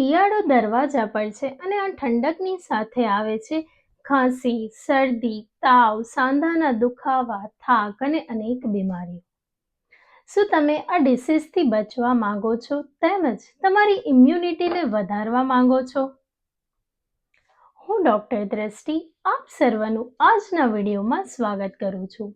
શિયાળો દરવાજા પર છે અને આ ઠંડકની સાથે આવે છે. ખાંસી, શરદી, તાવ, સાંધાના દુખાવા, થાક અને અનેક બીમારીઓ. શું તમે આ ડિસીઝથી બચવા માંગો છો? તેમજ તમારી ઇમ્યુનિટીને વધારવા માંગો છો? હું ડૉક્ટર દ્રષ્ટિ આપ સર્વનું આજના વિડીયોમાં સ્વાગત કરું છું.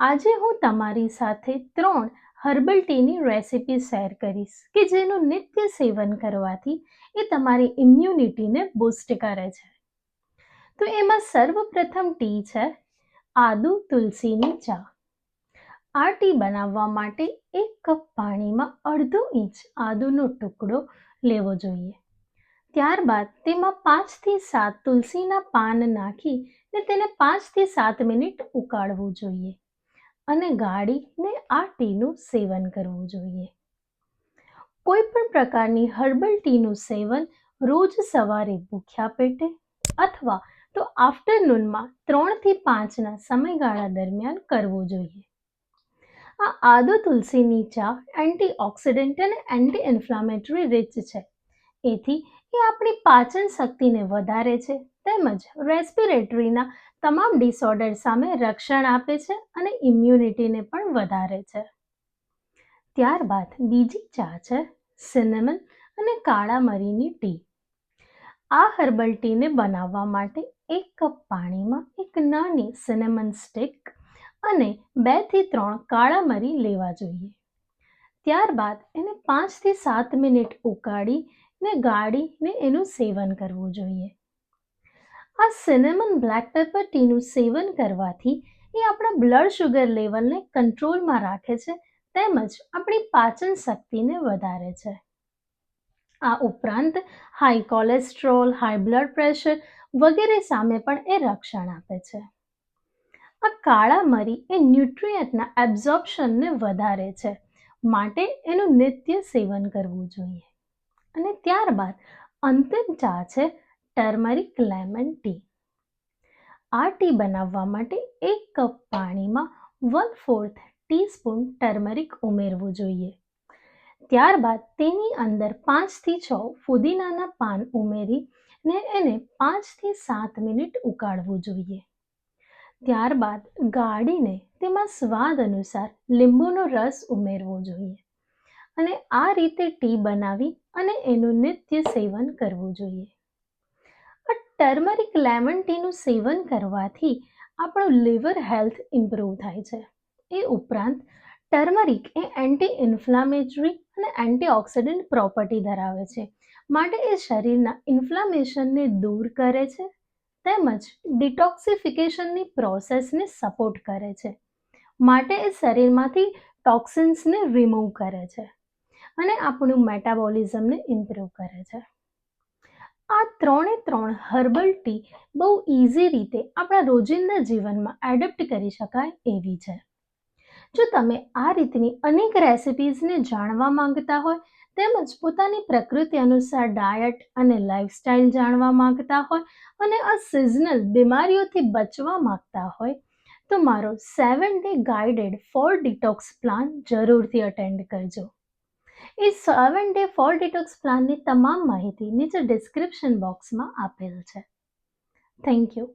આજે હું તમારી સાથે ત્રણ હર્બલ ટીની રેસિપી શેર કરીશ કે જેનું નિત્ય સેવન કરવાથી એ તમારી ઇમ્યુનિટીને બૂસ્ટ કરે છે. તો એમાં સર્વપ્રથમ ટી છે આદુ તુલસીની ચા. આ ટી બનાવવા માટે એક કપ પાણીમાં અડધો ઇંચ આદુનો ટુકડો લેવો જોઈએ. ત્યારબાદ તેમાં પાંચથી સાત તુલસીના પાન નાખી ને તેને પાંચથી સાત મિનિટ ઉકાળવું જોઈએ. અને ગાળીને આ ટીનું સેવન કરવું જોઈએ. કોઈ પણ પ્રકારની હર્બલ ટીનું સેવન રોજ સવારે ભૂખ્યા પેટે અથવા તો આફ્ટરનૂનમાં ત્રણથી પાંચના સમયગાળા દરમિયાન કરવું જોઈએ. આ આદો તુલસીની ચા એન્ટીઓક્સિડન્ટ અને એન્ટી ઇન્ફ્લામેટરી રિચ છે. એથી એ આપણી પાચન શક્તિને વધારે છે. તેમજ રેસ્પિરેટરીના તમામ ડિસઓર્ડર સામે રક્ષણ આપે છે અને ઇમ્યુનિટીને પણ વધારે છે. ત્યારબાદ બીજી ચા છે સિનેમન અને કાળા મરીની ટી આ હર્બલ ટીને બનાવવા માટે એક કપ પાણીમાં એક નાની સિનેમન સ્ટિક અને બેથી ત્રણ કાળા મરી લેવા જોઈએ. ત્યારબાદ એને પાંચથી સાત મિનિટ ઉકાળીને ગાળીને એનું સેવન કરવું જોઈએ. આ સિનેમન બ્લેક પેપર ટીનું સેવન કરવાથી એ આપણા બ્લડ શુગર લેવલને કંટ્રોલમાં રાખે છે, તેમજ આપણી પાચન શક્તિને વધારે છે. આ ઉપરાંત high cholesterol high blood pressure વગેરે સામે પણ એ રક્ષણ આપે છે. આ કાળા મરી એ ન્યુટ્રિયન્ટના એબ્ઝોર્પ્શનને વધારે છે, માટે એનું નિત્ય સેવન કરવું જોઈએ. અને ત્યારબાદ અંતિમ ચા છે ટર્મરિક લેમન ટી. આ ટી બનાવવા માટે એક કપ પાણીમાં વન ફોર્થ ટીસ્પૂન ટર્મરિક ઉમેરવું જોઈએ. ત્યારબાદ તેની અંદર પાંચથી છ ફુદીનાના પાન ઉમેરીને એને પાંચથી સાત મિનિટ ઉકાળવું જોઈએ. ત્યારબાદ ગાળીને તેમાં સ્વાદ અનુસાર લીંબુનો રસ ઉમેરવો જોઈએ અને આ રીતે ટી બનાવી અને એનું નિત્ય સેવન કરવું જોઈએ. ટર્મરિક લેમન ટીનું સેવન કરવાથી આપણું લીવર હેલ્થ ઇમ્પ્રૂવ થાય છે. એ ઉપરાંત ટર્મરિક એ એન્ટી ઇન્ફ્લામેટરી અને એન્ટીઓક્સિડન્ટ પ્રોપર્ટી ધરાવે છે. માટે એ શરીરના ઇન્ફ્લામેશનને દૂર કરે છે, તેમજ ડિટોક્સિફિકેશનની પ્રોસેસને સપોર્ટ કરે છે. માટે એ શરીરમાંથી ટોક્સિન્સને રિમૂવ કરે છે અને આપણું મેટાબોલિઝમને ઇમ્પ્રૂવ કરે છે. આ ત્રણે ત્રણ હર્બલ ટી બહુ ઇઝી રીતે આપણા રોજિંદા જીવનમાં એડપ્ટ કરી શકાય એવી છે. જો તમે આ રીતની અનેક રેસિપીઝને જાણવા માંગતા હોય, તેમજ પોતાની પ્રકૃતિ અનુસાર ડાયટ અને લાઇફસ્ટાઇલ જાણવા માંગતા હોય અને આ સિઝનલ બીમારીઓથી બચવા માંગતા હોય, તો મારો seven day guided for detox plan જરૂરથી અટેન્ડ કરજો. એ સેવન ડે ફોર ડિટોક્સ પ્લાનની તમામ માહિતી નીચે ડિસ્ક્રિપ્શન બોક્સમાં આપેલ છે. Thank you